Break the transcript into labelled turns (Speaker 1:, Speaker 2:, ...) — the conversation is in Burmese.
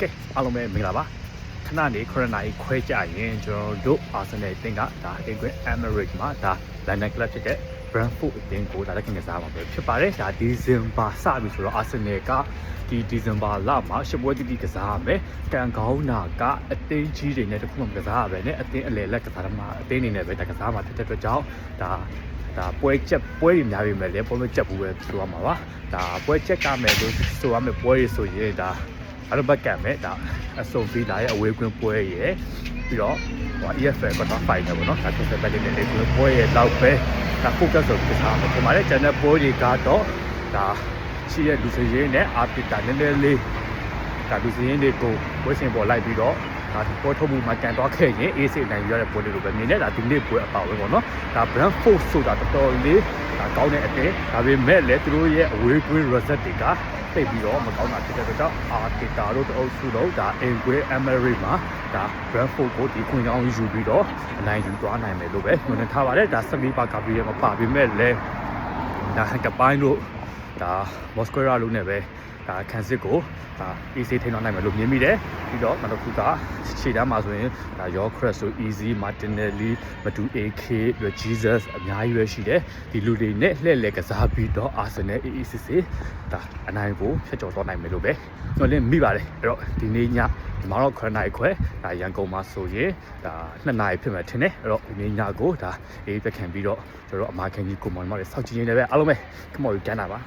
Speaker 1: ကဲအားလုံးပဲမင်္ဂလာပါခဏနေခရနာကြီးခွဲကြရင်ကျွန်တော်တို့အာဆင်နယ်အသင်းကဒါ England Emirates မှာဒါ London Club ဖြစ်တဲ့ Brentford အသင်းကိုဒါလက်ခံကစားမှာပဲဖြစ်ပါတယ်ဒါဒီဇင်ဘာစပြီဆိုတော့အာဆင်နယ်ကဒီဒီဇင်ဘာလမှာရှစ်ပွဲတိတိကစားရမယ်ကန်ကောင်းနာကအသင်းကြီးတွေနဲ့တခုမှမကစားရပဲနဲ့အသင်းအလယ်လက်ကစားမှာအသင်းအနေနဲ့ပဲဒါကစားမှာဖြစ်တဲ့အတွက်ကြောင့်ဒါဒါပွဲချက်ပွဲတွေများပြီမဲ့လေပွဲမချက်ဘူးပဲဆိုရမှာပါဒါပွဲချက်ကမယ်လို့ဆိုရမယ်ပွဲတွေဆိုရင်ဒါ အဲ့လိုဘက်ကမဲ့ဒါအစုံပြီးလာရဲ့အဝေးကွင်းပွဲရယ်ပြီးတော့ဟို EFL ကတော့ final ပေါ့နော်ဒါဆိုတဲ့ဘက်လေးလေးကွင်းပွဲရယ်တော့ပဲဒါ focus ဆိုပြီးထားမှာဒီမှာလည်း channel ပွဲတွေကတော့ဒါရှိရဲ့လူစရင်းနဲ့အာပီတာနည်းနည်းလေးဒါလူစရင်းတွေကိုဝှစင်ပေါ်လိုက်ပြီးတော့ဒါပေါ်ထုတ်မှုမှာကန်တော့ခဲ့ရင် AC နိုင်ရတဲ့ပွဲတွေလိုပဲမြင်နေတာဒီနေ့ပွဲအပါဝင်ပေါ့နော်ဒါ Brentford ဆိုတာတော်တော်လေးဒါကောင်းတဲ့အတင်းဒါပေမဲ့လည်းသူတို့ရဲ့အဝေးကွင်း result တွေက တိတ်ပြီးတော့မကောင်းတာဖြစ်တဲ့အတွက်ကြောင့်အာတီတာတို့တအုပ်စုလုံးဒါ England Emirates မှာဒါ Brentford ကိုဒီခွင့်ကောင်းယူပြီးတော့အနိုင်ယူသွားနိုင်မယ်လို့ပဲညွှန်နေထားပါတယ်ဒါစမီပါကာဘီရဲ့မပါပေမဲ့လည်းဒါဟန်ကပိုင်းတို့ ဒါမော်စကိုရာလို့နဲ့ပဲဒါခန်းစစ်ကိုဒါ AC ထိန်းတော့နိုင်မယ်လို့မြင်မိတယ်ပြီးတော့နောက်တစ်ခုကခြေတန်းမှာဆိုရင်ဒါ Your Crest ဆို Easy Martinelli မတူ AK ပြီးတော့ Jesus အများကြီးပဲရှိတယ်ဒီလူတွေနဲ့လှည့်လည်ကစားပြီးတော့ Arsenal AECC ဒါအနိုင်ကိုဖျက်ကျော်သွားနိုင်မယ်လို့ပဲညွှန်လင်းမိပါတယ်အဲ့တော့ဒီနေ့ညဒီမှာတော့9နိုင်ခွဲဒါရန်ကုန်မှာဆိုရင်ဒါ2နိုင်ဖြစ်မယ်ထင်တယ်အဲ့တော့ဒီနေ့ညကိုဒါအေးပြက်ခံပြီးတော့ကျွန်တော်တို့အမာခံကြီးကိုမောင်မောင်တွေစောင့်ကြည့်နေတယ်ပဲအားလုံးပဲခမော်ကြီးကျန်းတာပါ